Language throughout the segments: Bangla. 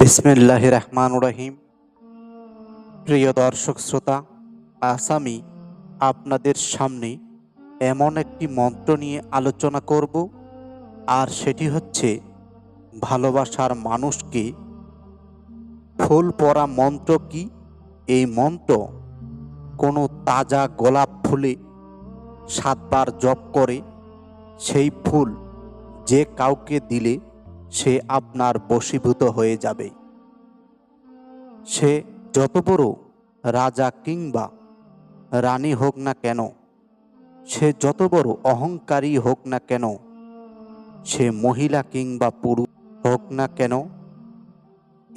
বিসমিল্লাহ রহমান রহিম। প্রিয় দর্শক শ্রোতা, আজ আমি আপনাদের সামনে এমন একটি মন্ত্র নিয়ে আলোচনা করব, আর সেটি হচ্ছে, ভালোবাসার মানুষকে ফুল পরা মন্ত্র কি? এই মন্ত্র কোনো তাজা গোলাপ ফুলে সাতবার জপ করে, সেই ফুল যে কাউকে দিলে সে আপনার বশীভূত হয়ে যাবে। সে যত বড় রাজা কিংবা রানী হোক না কেন, সে যত বড় অহংকারী হোক না কেন, সে মহিলা কিংবা পুরুষ হোক না কেন,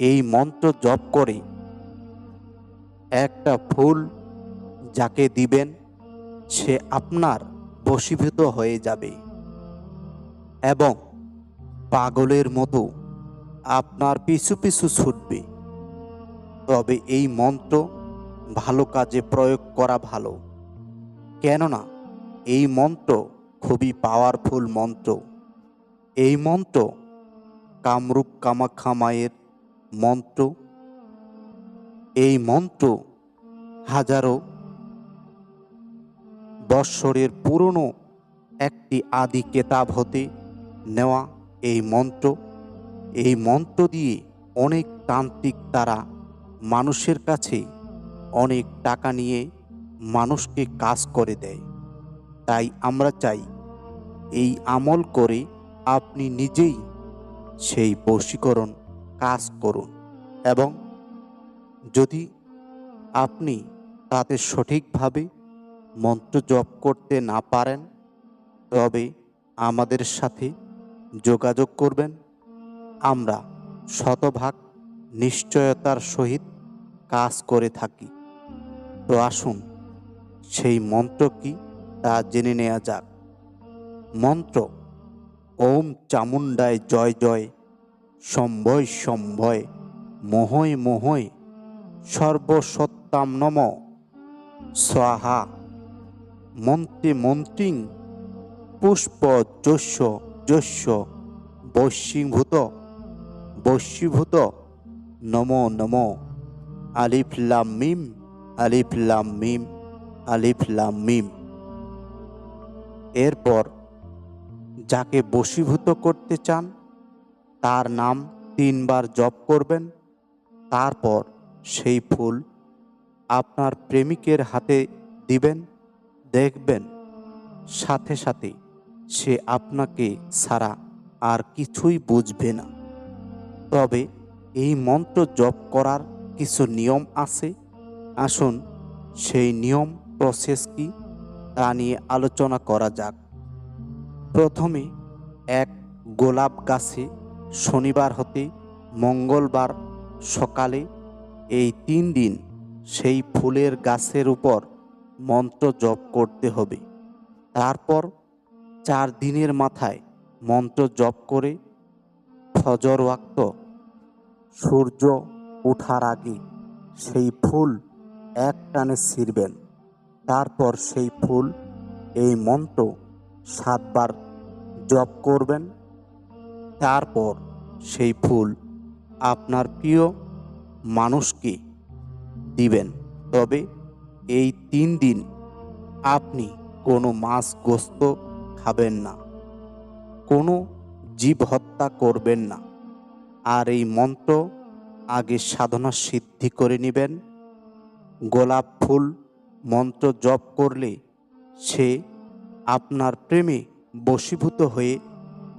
এই মন্ত্র জপ করে একটা ফুল যাকে দিবেন, সে আপনার বশীভূত হয়ে যাবে। এবং পাগলের মতো আপনার পিছু পিছু ছুটবে। তবে এই মন্ত্র ভালো কাজে প্রয়োগ করা ভালো। কেননা এই মন্ত্র খুবই পাওয়ারফুল মন্ত্র। এই মন্ত্র কামরূপ কামাখ্যা মায়ের মন্ত্র। এই মন্ত্র হাজারো বৎসরের পুরনো একটি আদি কেতাব হতে নেওয়া এই মন্ত্র এই মন্ত্র দিয়ে অনেক তান্ত্রিক তারা মানুষের কাছে অনেক টাকা নিয়ে মানুষকে কাজ করে দেয়। তাই আমরা চাই এই আমল করে আপনি নিজেই সেই বশীকরণ কাজ করুন এবং যদি আপনি তাতে সঠিকভাবে মন্ত্র জপ করতে না পারেন, তবে আমাদের সাথে যোগাযোগ করবেন। আমরা শতভাগ নিশ্চয়তার সহিত কাজ করে থাকি। তো আসুন, সেই মন্ত্র কি তা জেনে নেওয়া যাক। মন্ত্র, ওম চামুণ্ডায় জয় জয়, সম্ভয় সম্ভয় মোহয় মোহয় সর্বসত্তাম নম, স্বাহা। মন্ত্রে মন্ত্রিং, পুষ্প যস্য যস্য বৈশ্বীভূত বৈশ্বীভূত নম নম, আলিফ লাম মিম, আলিফ লাম মিম, আলিফ লাম মিম। এরপর যাকে বশীভূত করতে চান, তার নাম তিনবার জপ করবেন, তারপর সেই ফুল আপনার প্রেমিকের হাতে দিবেন, দেখবেন, সাথে সাথে সে আপনাকে ছাড়া আর কিছুই বুঝবে না। তবে এই মন্ত্র জপ করার কিছু নিয়ম আছে? আসুন সেই নিয়ম প্রসেস কি তা নিয়ে আলোচনা করা যাক। প্রথমে এক গোলাপ গাছে শনিবার হতে মঙ্গলবার সকালে এই তিন দিন সেই ফুলের গাছের উপর মন্ত্র জপ করতে হবে। তারপর চার দিনের মাথায় মন্ত্র জপ করে ফজর ওয়াক্ত সূর্য ওঠার আগে সেই ফুল এক টানে ছিঁড়বেন। তারপর সেই ফুল এই মন্ত্র সাতবার জপ করবেন। তারপর সেই ফুল আপনার প্রিয় মানুষকে দিবেন। তবে এই তিন দিন আপনি কোনো মাছ গোস্ত খাবেন না। কোনো জীব হত্যা করবেন না। আর এই মন্ত্র আগে সাধনা সিদ্ধি করে নেবেন। গোলাপ ফুল মন্ত্র জপ করলে সে আপনার প্রেমে বশীভূত হয়ে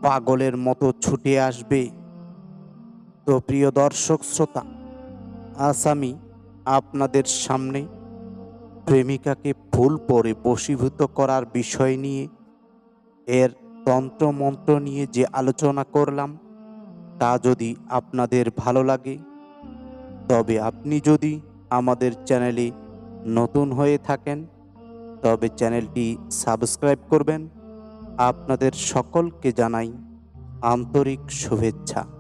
পাগলের মতো ছুটে আসবে। তো প্রিয় দর্শক শ্রোতা, আজ আমি আপনাদের সামনে প্রেমিকাকে ফুল পরে বশীভূত করার বিষয় নিয়ে এর তন্ত্রমন্ত্র নিয়ে যে আলোচনা করলাম, তা যদি আপনাদের ভালো লাগে, তবে আপনি যদি আমাদের চ্যানেলে নতুন হয়ে থাকেন, তবে চ্যানেলটি সাবস্ক্রাইব করবেন। আপনাদের সকলকে জানাই আন্তরিক শুভেচ্ছা।